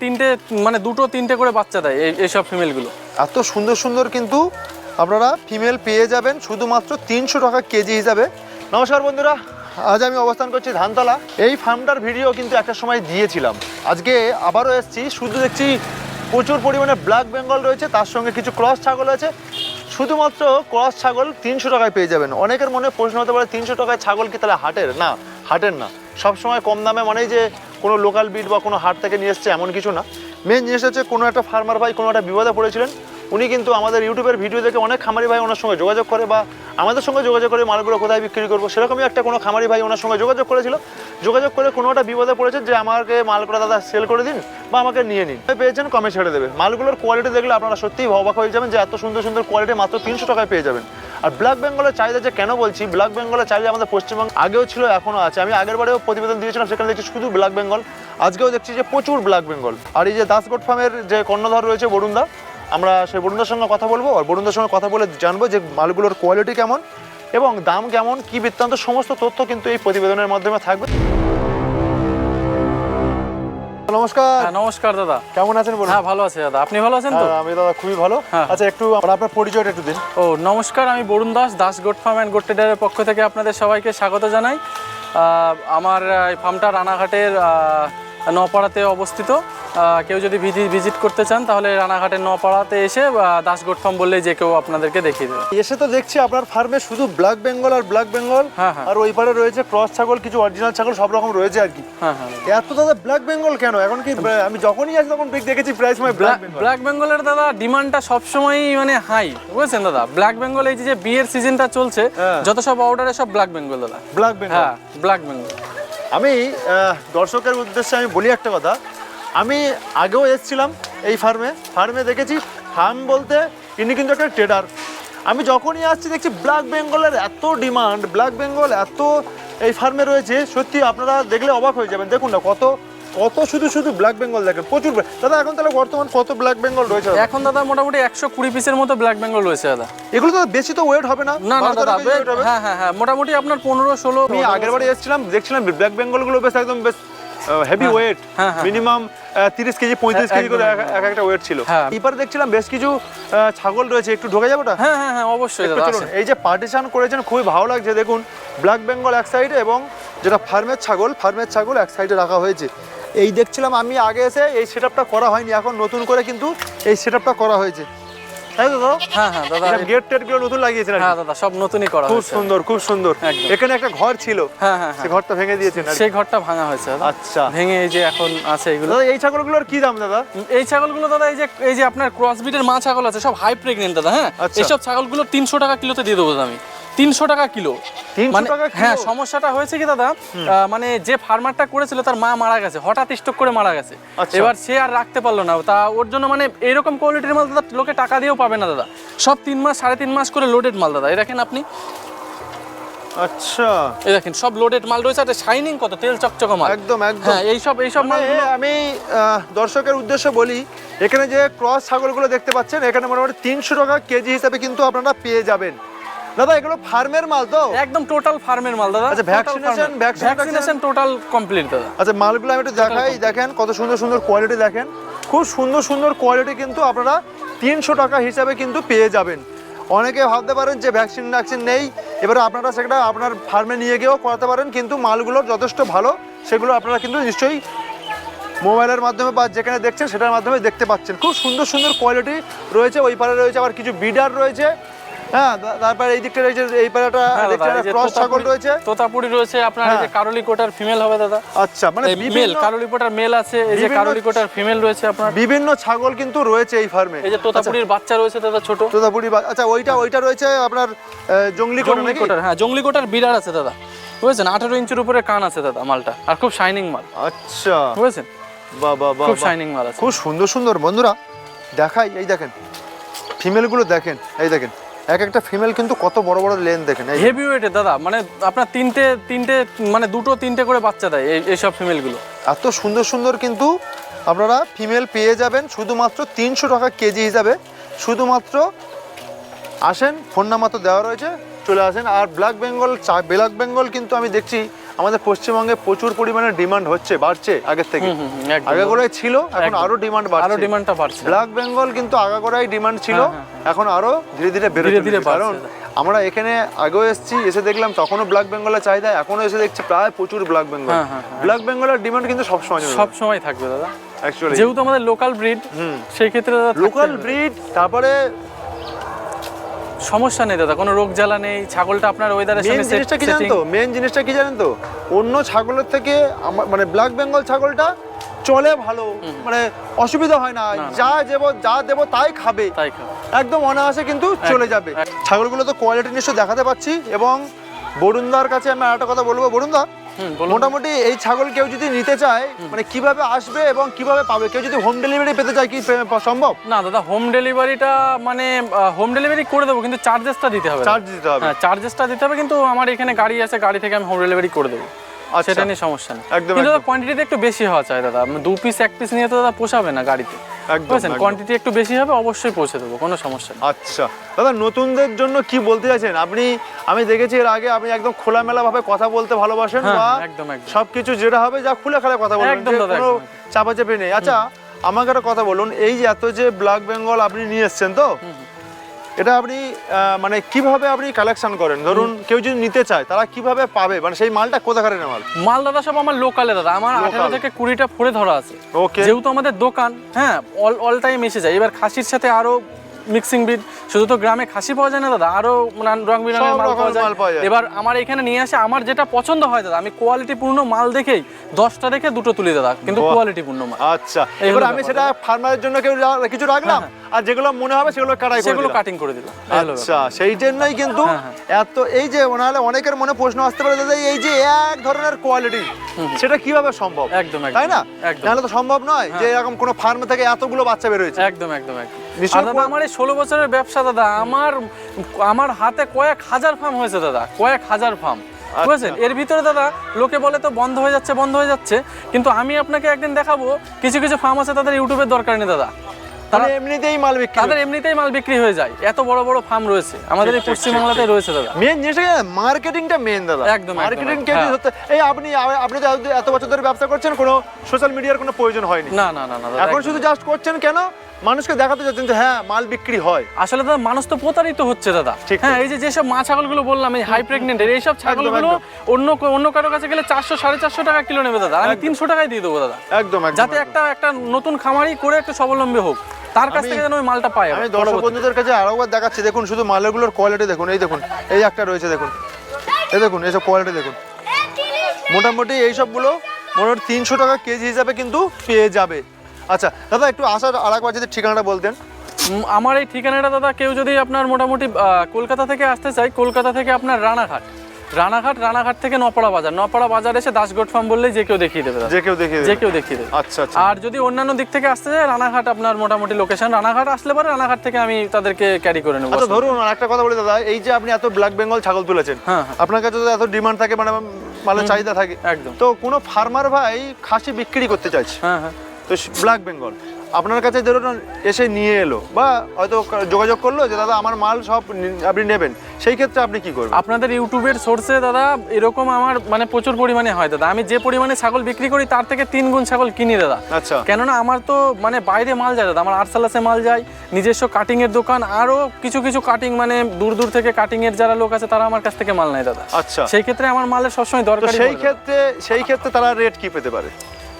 তিনটে মানে দুটো তিনটে করে বাচ্চা দেয় এই এইসব ফিমেলগুলো এত সুন্দর সুন্দর কিন্তু আপনারা ফিমেল পেয়ে যাবেন শুধুমাত্র তিনশো টাকা কেজি হিসাবে। নমস্কার বন্ধুরা, আজ আমি অবস্থান করছি ধানতলা। এই ফার্মটার ভিডিও কিন্তু একটা সময় দিয়েছিলাম। আজকে আবারও এসেছি, শুধু দেখছি প্রচুর পরিমাণে ব্ল্যাক বেঙ্গল রয়েছে, তার সঙ্গে কিছু ক্রস ছাগল আছে। শুধুমাত্র ক্রস ছাগল তিনশো টাকায় পেয়ে যাবেন। অনেকের মনে প্রশ্ন হতে পারে, তিনশো টাকায় ছাগল কি তাহলে হাটের? না হাটের না। সবসময় কম দামে মানেই যে কোনো লোকাল বিট বা কোনো হাট থেকে নিয়ে এসছে এমন কিছু না। মেন জিনিস হচ্ছে কোনো একটা ফার্মার ভাই, কোনো একটা বিপদে পড়েছিলেন, উনি কিন্তু আমাদের ইউটিউবের ভিডিও দেখে অনেক খামারি ভাই ওনার সঙ্গে যোগাযোগ করে বা আমাদের সঙ্গে যোগাযোগ করে মালগুলো কোথায় বিক্রি করব, সেরকমই একটা কোনো খামারি ভাই ওনার সঙ্গে যোগাযোগ করেছিল। যোগাযোগ করে কোনো একটা বিপদে পড়েছে যে আমাকে মালগুলো দাদা সেল করে দিন বা আমাকে নিয়ে নিন। পেয়েছেন, কমে ছেড়ে দেবে। মালগুলোর কোয়ালিটি দেখলে আপনারা সত্যিই অবাক হয়ে যাবেন যে এত সুন্দর সুন্দর কোয়ালিটি মাত্র তিনশো টাকায় পেয়ে যাবেন। আর ব্ল্যাক বেঙ্গলের চাহিদা যে কেন বলছি? ব্ল্যাক বেঙ্গলের চাহিদা আমাদের পশ্চিমবঙ্গ আগেও ছিল এখনও আছে। আমি আগের বারেও প্রতিবেদন দিয়েছিলাম, সেখানে দেখছি শুধু ব্ল্যাক বেঙ্গল আজকেও দেখছি যে প্রচুর ব্ল্যাক বেঙ্গল আর এই যে দাসগোট ফার্মের যে কর্ণধর রয়েছে বরুণদা, আমরা সেই বরুণদার সঙ্গে কথা বলব। আর বরুণদার সঙ্গে কথা বলে জানব যে মালগুলোর কোয়ালিটি কেমন এবং দাম কেমন, কি বৃত্তান্ত, সমস্ত তথ্য কিন্তু এই প্রতিবেদনের মাধ্যমে থাকবে। নমস্কার। হ্যাঁ নমস্কার দাদা। কেমন আছেন বলুন? হ্যাঁ ভালো আছে দাদা। আপনি ভালো আছেন তো? হ্যাঁ, আমি দাদা খুবই ভালো। হ্যাঁ। আচ্ছা একটু আপনার পরিচয়টা একটু দিন। ও নমস্কার আমি Barun Das Das goat farm and goat ট্রেডারের পক্ষ থেকে আপনাদের সবাইকে স্বাগত জানাই। আমার এই ফার্মটা রানাঘাটের নপাড়াতে অবস্থিত। কেউ যদি ভিজিট করতে চান তাহলে রানাঘাটের নপাড়াতে এসে আহ, দাস গোট ফার্ম বললেই যে কেউ আপনাদেরকে দেখিয়ে দেবে। এসে তো দেখছি আপনার ফার্মে শুধু ব্ল্যাক বেঙ্গল আর ব্ল্যাক বেঙ্গল হ্যাঁ, হ্যাঁ। আর ওই পারে রয়েছে ক্রস ছাগল কিছু অরিজিনাল ছাগল সব রকম রয়েছে আর কি। হ্যাঁ হ্যাঁ। এত দাদা ব্ল্যাক বেঙ্গল কেন? এখন কি আমি যখনই আসি তখন দেখেছি প্রায় সময় ব্ল্যাক ব্ল্যাক বেঙ্গলের দাদা ডিমান্ডটা সবসময়ই মানে হাই বুঝেছেন দাদা? ব্ল্যাক বেঙ্গল এই যে বিয়ের সিজনটা চলছে। যত সব অর্ডারে সব ব্ল্যাক বেঙ্গল দাদা। ব্ল্যাক বেঙ্গল। হ্যাঁ ব্ল্যাক বেঙ্গল। আমি দর্শকের উদ্দেশ্যে আমি বলি একটা কথা। আমি আগেও এসেছিলাম এই ফার্মে। ফার্মে দেখেছি ফার্ম বলতে ইনি কিন্তু একটা ট্রেডার। আমি যখনই আসছি দেখছি ব্ল্যাক বেঙ্গলের এত ডিমান্ড, ব্ল্যাক বেঙ্গল এত এই ফার্মে রয়েছে। সত্যি আপনারা দেখলে অবাক হয়ে যাবেন। দেখুন না কত কত শুধু শুধু ব্ল্যাক বেঙ্গল দেখেন প্রচুর দাদা এখন তাহলে বর্তমান কত ব্ল্যাক বেঙ্গল রয়েছে? এখন দাদা মোটামুটি একশো কুড়ি পিসের মতো ব্ল্যাক বেঙ্গল রয়েছে দাদা। এগুলো তো বেশি তো ওয়েট হবে না? না না দাদা? হ্যাঁ হ্যাঁ হ্যাঁ মোটামুটি আপনার পনেরো ষোলো আমি আগের বারে এসেছিলাম দেখছিলাম ব্ল্যাক বেঙ্গলগুলো বেশ একদম বেশ হেভি ওয়েট। মিনিমাম তিরিশ কেজি পঁয়ত্রিশ হ্যাঁ, কেজি করে এক- এক একটা ওয়েট ছিল। হ্যাঁ। এবারে দেখছিলাম বেশ কিছু ছাগল রয়েছে একটু ঢোকে যাবে ওটা? হ্যাঁ হ্যাঁ হ্যাঁ অবশ্যই। এই যে পার্টিশন করেছেন খুবই ভালো লাগছে। দেখুন ব্ল্যাক বেঙ্গল এক সাইডে এবং যেটা ফার্মের ছাগল ফার্মের ছাগল এক সাইডে রাখা হয়েছে। এই দেখছিলাম আমি আগে এসে এই সেট করা হয়নি এখন নতুন করে কিন্তু এই সেট করা হয়েছে। তাই তো হ্যাঁ হ্যাঁ দাদা গেট টেটগুলো নতুন হ্যাঁ দাদা সব নতুনই করা খুব হয়েছে। সুন্দর খুব সুন্দর। এখানে একটা ঘর ছিল। হ্যাঁ হ্যাঁ হ্যাঁ। ঘরটা ভেঙে দিয়েছেন সেই ঘরটা ভাঙা হয়েছে আচ্ছা। ভেঙে এই যে এখন আছে এগুলো। দাদা এই ছাগলগুলোর কি দাম দাদা? এই ছাগলগুলো দাদা এই যে এই যে আপনার ক্রস মা ছাগল আছে সব হাই প্রেগনেন্ট দাদা হ্যাঁ? আচ্ছা। এইসব ছাগলগুলো তিনশো টাকা কিলোতে দিয়ে দেবো আমি। তিনশো টাকা কিলো। মানে হ্যাঁ সমস্যাটা হয়েছে কি দাদা? মানে যে ফার্মারটা করেছিল তার মা মারা গেছে হঠাৎ স্টক করে মারা গেছে। আচ্ছা। এবার সে আর রাখতে পারল না। তা ওর জন্য মানে এরকম কোয়ালিটির মাল দাদা লোকে টাকা দিয়েও পাবে না দাদা। সব তিন মাস সাড়ে তিন মাস করে লোডেড মাল দাদা। এই দেখেন আপনি। আচ্ছা। এই দেখেন সব লোডেড মাল রয়েছে। আর শাইনিং কত তেল চকচকে মাল। একদম একদম। হ্যাঁ এইসব এইসব মাল মানে আমি দর্শকের উদ্দেশ্যে বলি এখানে যে ক্রস ছাগলগুলো দেখতে পাচ্ছেন এখানে মোটামুটি তিনশো টাকা কেজি হিসাবে কিন্তু আপনারা পেয়ে যাবেন। দাদা এগুলো ফার্মের মাল তো? একদম টোটাল ফার্মের মাল দাদা। আচ্ছা, vaccination- ভ্যাকসিনেশন টোটাল কমপ্লিট দাদা। আচ্ছা মালগুলো আমি একটু দেখাই দেখেন কত সুন্দর সুন্দর কোয়ালিটি দেখেন। খুব সুন্দর সুন্দর কোয়ালিটি কিন্তু আপনারা তিনশো টাকা হিসাবে কিন্তু পেয়ে যাবেন। অনেকে ভাবতে পারেন যে ভ্যাকসিন ভ্যাকসিন নেই। এবারে আপনারা সেটা আপনার ফার্মে নিয়ে গিয়েও করাতে পারেন কিন্তু মালগুলো যথেষ্ট ভালো। সেগুলো আপনারা কিন্তু নিশ্চয়ই মোবাইলের মাধ্যমে বা যেখানে দেখছেন সেটার মাধ্যমে দেখতে পাচ্ছেন। খুব সুন্দর সুন্দর কোয়ালিটি রয়েছে ওই পারে রয়েছে আবার কিছু বিডার রয়েছে। হ্যাঁ তারপরে এই দিকটা রয়েছে এই পারেটা হ্যাঁ ক্রস ছাগল রয়েছে। তোতাপুরি রয়েছে আপনার এই যে হ্যাঁ। কারলি কোটার ফিমেল হবে দাদা। আচ্ছা মানে মেল বিভিন্ন কারলি কোটার মেল আছে এই যে কারলি কোটার ফিমেল রয়েছে আপনার। বিভিন্ন ছাগল কিন্তু রয়েছে এই ফার্মে এই যে তোতাপুরির বাচ্চা রয়েছে দাদা ছোট। তোতাপুরি আচ্ছা ওইটা ওইটা রয়েছে আপনার জঙ্গলি কোটার হ্যাঁ জঙ্গলি কোটার বিরার আছে দাদা। বুঝেছেন? আঠারো ইঞ্চের উপরে কান আছে দাদা মালটা। আর খুব শাইনিং মাল। আচ্ছা। বুঝেছেন? বাহ বাহ খুব শাইনিং মাল আছে। খুব সুন্দর সুন্দর। বন্ধুরা দেখাই এই দেখেন। ফিমেলগুলো দেখেন এই দেখেন। এক একটা ফিমেল কিন্তু কত বড় বড় লেন দেখেন হেভি ওয়েটে দাদা মানে আপনার তিনটে তিনটে মানে দুটো তিনটে করে বাচ্চা দেয় এই এইসব ফিমেলগুলো এত সুন্দর সুন্দর কিন্তু আপনারা ফিমেল পেয়ে যাবেন শুধুমাত্র তিনশো টাকা কেজি হিসাবে। শুধুমাত্র আসেন ফোন নাম্বার তো দেওয়া রয়েছে চলে আসেন। আর ব্ল্যাক বেঙ্গল চা ব্ল্যাক বেঙ্গল কিন্তু আমি দেখছি আমাদের পশ্চিমবঙ্গে প্রচুর পরিমাণে ডিমান্ড হচ্ছে বাড়ছে আগের থেকে। আগাগোড়ায় ছিল এখন। আরও ডিমান্ড আরও বাড়ছে ডিমান্ডটা বাড়ছে। ব্ল্যাক বেঙ্গল কিন্তু আগাগোড়াই ডিমান্ড ছিল হ্যাঁ, হ্যাঁ, এখন আরও ধীরে ধীরে বেড়ে ধীরে কারণ আমরা এখানে আগেও এসেছি এসে দেখলাম তখনও ব্ল্যাক বেঙ্গলের চাহিদা এখনও এসে দেখছি প্রায় প্রচুর ব্ল্যাক বেঙ্গল হ্যাঁ, হ্যাঁ, হ্যাঁ। ব্ল্যাক বেঙ্গলের ডিমান্ড কিন্তু সবসময় সবসময় থাকবে। দাদা। যেহেতু আমাদের লোকাল ব্রিড সেই ক্ষেত্রে লোকাল ব্রিড তারপরে সমস্যা নেই দাদা কোনো রোগ জ্বালা নেই ছাগলটা আপনার ওয়েদারের মেন জিনিসটা কি জানেন তো? মেন জিনিসটা কি জানেন তো? অন্য ছাগলের থেকে আমার মানে ব্ল্যাক বেঙ্গল ছাগলটা চলে ভালো। মানে অসুবিধা হয় না। যা দেবো যা দেবো তাই খাবে। তাই খাবে। একদম অনায়াসে কিন্তু চলে যাবে। ছাগলগুলো তো কোয়ালিটি নিশ্চয় দেখাতে পাচ্ছি এবং বরুণদার কাছে আমি একটা কথা বলব। বরুণদা মোটামুটি এই ছাগল কেউ যদি নিতে চায় মানে কীভাবে আসবে এবং কীভাবে পাবে? কেউ যদি হোম ডেলিভারি পেতে চায় কি সম্ভব? না দাদা হোম ডেলিভারিটা মানে হোম ডেলিভারি করে দেবো কিন্তু চার্জেসটা দিতে হবে। চার্জ দিতে হবে। হ্যাঁ চার্জেসটা দিতে হবে কিন্তু আমার এখানে গাড়ি আছে গাড়ি থেকে আমি হোম ডেলিভারি করে দেবো। আচ্ছা। সেটা নিয়ে সমস্যা নেই। একদম, কিন্তু কোয়ান্টিটিতে একটু বেশি হওয়া চাই দাদা। দু পিস এক পিস নিয়ে তো দাদা পোষাবে না গাড়িতে। বুঝেছেন। কোয়ান্টিটি একটু বেশি হবে অবশ্যই পৌঁছে দেবো কোনো সমস্যা নেই। আচ্ছা। দাদা নতুনদের জন্য কি বলতে চাইছেন? আপনি আমি দেখেছি এর আগে আপনি একদম খোলামেলা ভাবে কথা বলতে ভালোবাসেন হ্যাঁ, বা একদম, একদম। সবকিছু যেটা হবে যা খুলে খালে কথা বলবেন একদম দাদা, কোনো চাপাচাপি নেই। আচ্ছা আমাকে একটা কথা বলুন এই যে এত যে ব্ল্যাক বেঙ্গল আপনি নিয়ে এসেছেন তো এটা আপনি মানে কীভাবে আপনি কালেকশন করেন? ধরুন কেউ যদি নিতে চায় তারা কীভাবে পাবে? মানে সেই মালটা কোথাকারের মাল? মাল দাদা সব আমার লোকালে দাদা। আমার আঠারো আঠেরো থেকে কুড়িটা ফোরে ধরা আছে। ওকে যেহেতু আমাদের দোকান হ্যাঁ অল অল টাইম এসে যায়। এবার খাসির সাথে আরও মিক্সিং ব্রিড শুধু তো গ্রামে খাসি পাওয়া যায় না দাদা আরও নান- রং বেরঙের মাল পাওয়া যায়। এবার আমার এখানে নিয়ে আসে আমার যেটা পছন্দ হয় দাদা আমি কোয়ালিটি পূর্ণ মাল দেখেই দশটা রেখে দুটো তুলি দাদা কিন্তু বাহ। কোয়ালিটি পূর্ণ মাল। আচ্ছা এবার আমি সেটা ফার্মারের জন্য কেউ কিছু রাখলাম? আর যেগুলো মনে হবে সেগুলো কাটাই সেগুলো কাটিং করে দিলাম। আচ্ছা সেই জন্যই কিন্তু হ্যাঁ, হ্যাঁ। এত এই যে নাহলে অনেকের মনে প্রশ্ন আসতে পারে দাদা এই যে এক ধরনের কোয়ালিটি সেটা কীভাবে সম্ভব? একদম, তাই না। নাহলে তো সম্ভব নয় যে এরকম কোনো ফার্ম থেকে এতগুলো বাচ্চা বের হয়েছে। একদম একদম একদম। আর দাদা আমার এই ষোলো বছরের ব্যবসা দাদা আমার আমার হাতে কয়েক হাজার ফার্ম হয়েছে দাদা কয়েক হাজার ফার্ম। আচ্ছা। বুঝেছেন এর ভিতরে দাদা লোকে বলে তো বন্ধ হয়ে যাচ্ছে বন্ধ হয়ে যাচ্ছে কিন্তু আমি আপনাকে একদিন দেখাবো কিছু কিছু ফার্ম আছে তাদের ইউটিউবের দরকার নেই দাদা। তাহলে এমনিতেই মাল বিক্রি তাদের এমনিতেই মাল বিক্রি হয়ে যায়। এত বড় বড় ফার্ম রয়েছে। আমাদের এই পশ্চিমবাংলাতে রয়েছে দাদা। মেন জিনিসটা মার্কেটিংটা মেন দাদা। একদম, মার্কেটিং কে হ্যাঁ। হতে এই আপনি আপনি এত- বছর ধরে ব্যবসা করছেন কোনো সোশ্যাল মিডিয়ার কোনো প্রয়োজন হয়নি। না না না না এখন শুধু জাস্ট করছেন কেন? মানুষকে দেখাতে চাচ্ছেন যে হ্যাঁ মাল বিক্রি হয়। আসলে দাদা মানুষ তো প্রতারিত হচ্ছে দাদা। ঠিক, হ্যাঁ এই যে যেসব মা ছাগলগুলো বললাম এই হাই প্রেগনেন্টের এইসব ছাগলগুলো অন্য অন্য কারও কাছে গেলে চারশো সাড়ে চারশো টাকা কিলো নেবে দাদা। আমি তিনশো টাকায় দিয়ে দেবো দাদা। একদম একদম যাতে একটা একটা নতুন খামারি করে একটু স্বাবলম্বী হোক। তার কাছ থেকে যেন ওই মালটা পায় আমি দর্শক বন্ধুদের কাছে আরও একবার দেখাচ্ছি দেখুন শুধু মালগুলোর কোয়ালিটি দেখুন এই দেখুন এই একটা রয়েছে দেখুন। এই দেখুন এইসব কোয়ালিটি দেখুন। মোটামুটি এই সবগুলো মোটামুটি তিনশো টাকা কেজি হিসাবে কিন্তু পেয়ে যাবে। আচ্ছা দাদা একটু আসার আর একবার যদি ঠিকানাটা বলতেন। আমার এই ঠিকানাটা দাদা কেউ যদি আপনার মোটামুটি কলকাতা থেকে আসতে চাই কলকাতা থেকে আপনার রানাঘাট। রানাঘাট রানাঘাট থেকে নপাড়া বাজার। নপাড়া বাজার এসে দাসগোট ফার্ম বললেই যে কেউ দেখিয়ে দেবে। যে কেউ দেখে যে কেউ দেখিয়ে দেবে। আচ্ছা আচ্ছা। আর যদি অন্যান্য দিক থেকে আসতে যায় রানাঘাট আপনার মোটামুটি লোকেশন রানাঘাট আসলে পরে রানাঘাট থেকে আমি তাদেরকে ক্যারি করে নেব। আচ্ছা ধরুন একটা কথা বলি দাদা এই যে আপনি এত ব্ল্যাক বেঙ্গল ছাগল তুলেছেন হ্যাঁ, হ্যাঁ। আপনার কাছে তো এত ডিমান্ড থাকে মানে মালের চাহিদা থাকে একদম। তো কোনো ফার্মার ভাই খাসি বিক্রি করতে চাইছে হ্যাঁ হ্যাঁ। তো ব্ল্যাক বেঙ্গল আপনার কাছে ধরুন এসে নিয়ে এলো বা হয়তো যোগাযোগ করল যে দাদা আমার মাল সব আপনি নেবেন। সেই ক্ষেত্রে আপনি কি করবেন? আপনাদের ইউটিউবের সোর্সে দাদা এরকম আমার মানে প্রচুর পরিমাণে হয় দাদা। আমি যে পরিমাণে ছাগল বিক্রি করি তার থেকে তিন গুণ ছাগল কিনি দাদা। আচ্ছা। কেননা আমার তো মানে বাইরে মাল যায় দাদা। আমার আরসালাসে মাল যায় নিজস্ব কাটিং এর দোকান আরও কিছু কিছু কাটিং মানে দূর দূর থেকে কাটিং এর যারা লোক আছে তারা আমার কাছ থেকে মাল নেয় দাদা। আচ্ছা। সেই ক্ষেত্রে আমার মালের সবসময় দরকার সেই ক্ষেত্রে সেই ক্ষেত্রে তারা রেট কি পেতে পারে?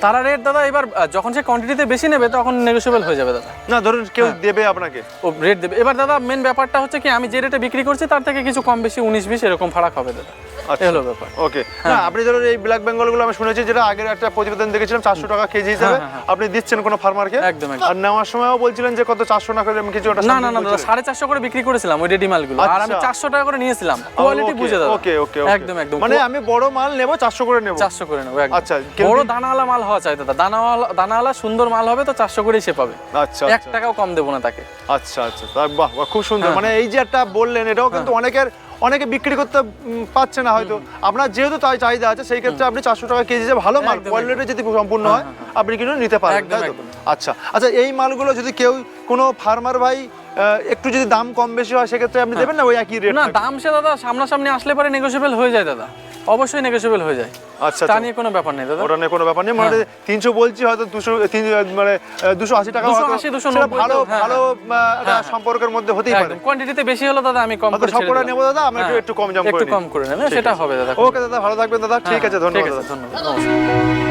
তারা রেট দাদা এবার যখন সে কোয়ান্টিটিতে বেশি নেবে তখন নেগোসিয়েবল হয়ে যাবে দাদা। না ধরুন কেউ হ্যাঁ। দেবে আপনাকে। ও রেট দেবে। এবার দাদা মেন ব্যাপারটা হচ্ছে কি আমি যে রেটে বিক্রি করছি তার থেকে কিছু কম বেশি উনিশ বিশ এরকম ফারাক হবে দাদা। হলো ব্যাপার। ওকে হ্যাঁ। না আপনি ধরুন এই ব্ল্যাক বেঙ্গলগুলো আমি শুনেছি যেটা আগের একটা প্রতিবেদন দেখেছিলাম চারশো টাকা কেজি হিসাবে। হ্যাঁ, হ্যাঁ, আপনি দিচ্ছেন কোনো ফার্মারকে একদম। আর নেওয়ার সময়ও বলছিলেন যে কত চারশো করে আমি কিছু একটা না না না দাদা। সাড়ে চারশো করে বিক্রি করেছিলাম ওই রেডি মালগুলো। আর আমি আচ্ছা। চারশো টাকা করে নিয়েছিলাম। কোয়ালিটি বুঝে দাদা ওকে ওকে একদম একদম। মানে আমি বড় মাল নেব চারশো করে নেব। চারশো করে নেব। আচ্ছা, বড় দানাওয়ালা মাল হওয়া চাই দাদা। দানাওয়ালা দানাওয়ালা সুন্দর মাল হবে তো চারশো করেই সে পাবে। আচ্ছা এক টাকাও কম দেবো না তাকে। আচ্ছা আচ্ছা। বাহ খুব সুন্দর। মানে এই যে একটা বললেন এটাও কিন্তু অনেকের অনেকে বিক্রি করতে পারছে পাচ্ছে না হয়তো। আপনার যেহেতু তাই চাহিদা আছে সেই ক্ষেত্রে আপনি চারশো টাকা কেজি যে ভালো মাল কোয়ালিটি যদি সম্পূর্ণ হয় আপনি কিন্তু নিতে পারেন? আচ্ছা আচ্ছা এই মালগুলো যদি কেউ কোনো ফার্মার ভাই একটু যদি দাম কম বেশি হয় সেক্ষেত্রে আপনি দেবেন না ওই একই রেট না দাম সে দাদা সামনাসামনি আসলে পরে নেগোসিয়েবল হয়ে যায় দাদা। অবশ্যই নেগোসিয়েবল হয়ে যায়। আচ্ছা তা আচ্ছা। নিয়ে কোনো ব্যাপার নেই দাদা। ওটা নিয়ে কোনো ব্যাপার নেই মানে তিনশো বলছি হয়তো দুশো তিন মানে দুশো আশি টাকা 280, হয়তো 290 সেটা ভালো হ্যাঁ, ভালো সম্পর্কের মধ্যে হতেই পারে। কোয়ান্টিটিতে বেশি হলো দাদা আমি কম করে ছেড়ে সবকটা নেব দাদা আমরা একটু হ্যাঁ, কম জাম করে একটু কম করে নেন সেটা হবে দাদা। ওকে দাদা ভালো থাকবেন দাদা ঠিক হ্যাঁ, আছে ধন্যবাদ দাদা। ধন্যবাদ